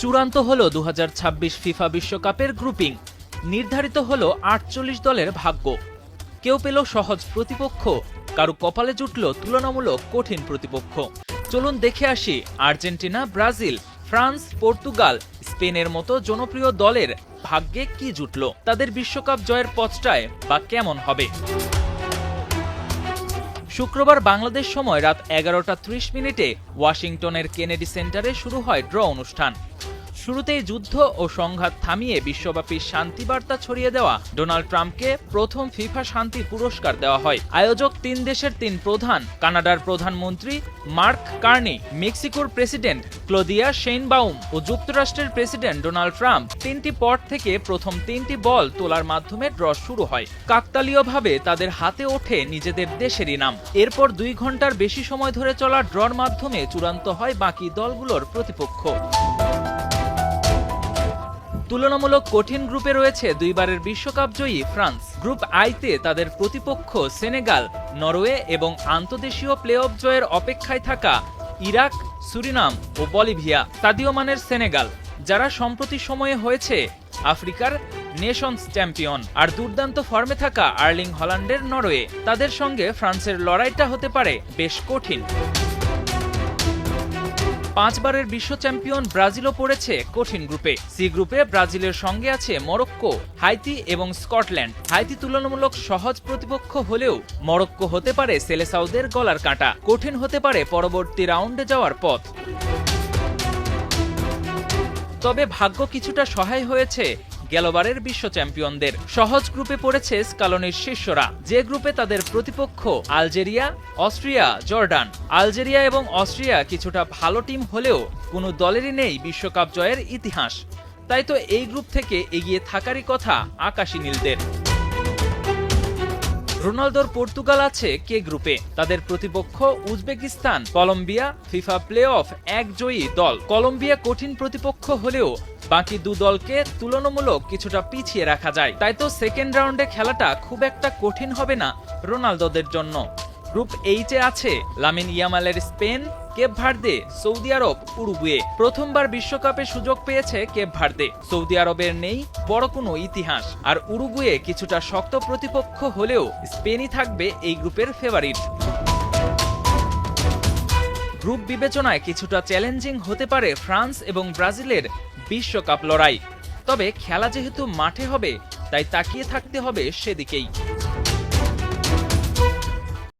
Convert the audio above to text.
চূড়ান্ত হলো ছাব্বিশ ফিফা বিশ্বকাপের গ্রুপিং নির্ধারিত হল আটচল্লিশ দলের ভাগ্য। কেউ পেল সহজ প্রতিপক্ষ, কারও কপালে জুটল তুলনামূলক কঠিন প্রতিপক্ষ। চলুন দেখে আসি আর্জেন্টিনা, ব্রাজিল, ফ্রান্স, পর্তুগাল, স্পেনের মতো জনপ্রিয় দলের ভাগ্যে কি জুটল, তাদের বিশ্বকাপ জয়ের পথটায় বা কেমন হবে। শুক্রবার বাংলাদেশ সময় রাত এগারোটা ত্রিশ মিনিটে ওয়াশিংটনের কেনেডি সেন্টারে শুরু হয় ড্র অনুষ্ঠান। শুরুতেই যুদ্ধ ও সংঘাত থামিয়ে বিশ্বব্যাপী শান্তি বার্তা ছড়িয়ে দেওয়া ডোনাল্ড ট্রাম্পকে প্রথম ফিফা শান্তি পুরস্কার দেওয়া হয়। আয়োজক তিন দেশের তিন প্রধান, কানাডার প্রধানমন্ত্রী মার্ক কার্নি, মেক্সিকোর প্রেসিডেন্ট ক্লোদিয়া শেইনবাউম ও যুক্তরাষ্ট্রের প্রেসিডেন্ট ডোনাল্ড ট্রাম্প তিনটি পট থেকে প্রথম তিনটি বল তোলার মাধ্যমে ড্র শুরু হয়। কাকতালীয়ভাবে তাদের হাতে ওঠে নিজেদের দেশেরই নাম। এরপর দুই ঘণ্টার বেশি সময় ধরে চলা ড্রর মাধ্যমে চূড়ান্ত হয় বাকি দলগুলোর প্রতিপক্ষ। তুলনামূলক কঠিন গ্রুপে রয়েছে দুইবারের বিশ্বকাপ জয়ী ফ্রান্স। গ্রুপ আইতে তাদের প্রতিপক্ষ সেনেগাল, নরওয়ে এবং আন্তদেশীয় প্লে অফ জয়ের অপেক্ষায় থাকা ইরাক, সুরিনাম ও বলিভিয়া তাদীয় মানের সেনেগাল, যারা সম্প্রতি সময়ে হয়েছে আফ্রিকার নেশনস চ্যাম্পিয়ন। আর দুর্দান্ত ফর্মে থাকা আর্লিং হল্যান্ডের নরওয়ে তাদের সঙ্গে ফ্রান্সের লড়াইটা হতে পারে বেশ কঠিন। পাঁচবারের বিশ্ব চ্যাম্পিয়ন ব্রাজিলও পড়েছে কঠিন গ্রুপে। সি গ্রুপে ব্রাজিলের সঙ্গে আছে মরক্কো, হাইতি এবং স্কটল্যান্ড। হাইতি তুলনামূলক সহজ প্রতিপক্ষ হলেও মরক্কো হতে পারে সেলেসাউদের গলার কাঁটা। কঠিন হতে পারে পরবর্তী রাউন্ডে যাওয়ার পথ। তবে ভাগ্য কিছুটা সহায় হয়েছে গেলবারের বিশ্ব চ্যাম্পিয়নদের সহজ গ্রুপে পড়েছে স্কালনির শিষ্যরা। যে গ্রুপে তাদের প্রতিপক্ষ আলজেরিয়া, অস্ট্রিয়া, জর্ডান। আলজেরিয়া এবং অস্ট্রিয়া কিছুটা ভালো টিম হলেও কোনো দলেরই নেই বিশ্বকাপ জয়ের ইতিহাস। তাই তো এই গ্রুপ থেকে এগিয়ে থাকারই কথা আকাশী নীলদের। রোনালদোর পর্তুগাল আছে কে গ্রুপে? তাদের প্রতিপক্ষ Uzbekistan, Colombia, FIFA play off এক জয়ী দল। কলম্বিয়া কঠিন প্রতিপক্ষ হলেও বাকি দু দলকে তুলনামূলক কিছুটা পিছিয়ে রাখা যায়। তাই তো সেকেন্ড রাউন্ডে খেলাটা খুব একটা কঠিন হবে না রোনালদোদের জন্য। গ্রুপ এইচে আছে Lamine ইয়ামালের Spain, Cape Verde, Saudi Arab, Uruguay. প্রথমবার বিশ্বকাপে সুযোগ পেয়েছে কেপ ভার্দে। সৌদি আরবের নেই, বড় কোনো ইতিহাস। আর উরুগুয়ে কিছুটা শক্ত প্রতিপক্ষ হলেও স্পেনই থাকবে এই গ্রুপের ফেভারিট গ্রুপ বিবেচনায় কিছুটা চ্যালেঞ্জিং হতে পারে ফ্রান্স এবং ব্রাজিলের বিশ্বকাপ লড়াই। তবে খেলা যেহেতু মাঠে হবে, তাই তাকিয়ে থাকতে হবে সেদিকেই।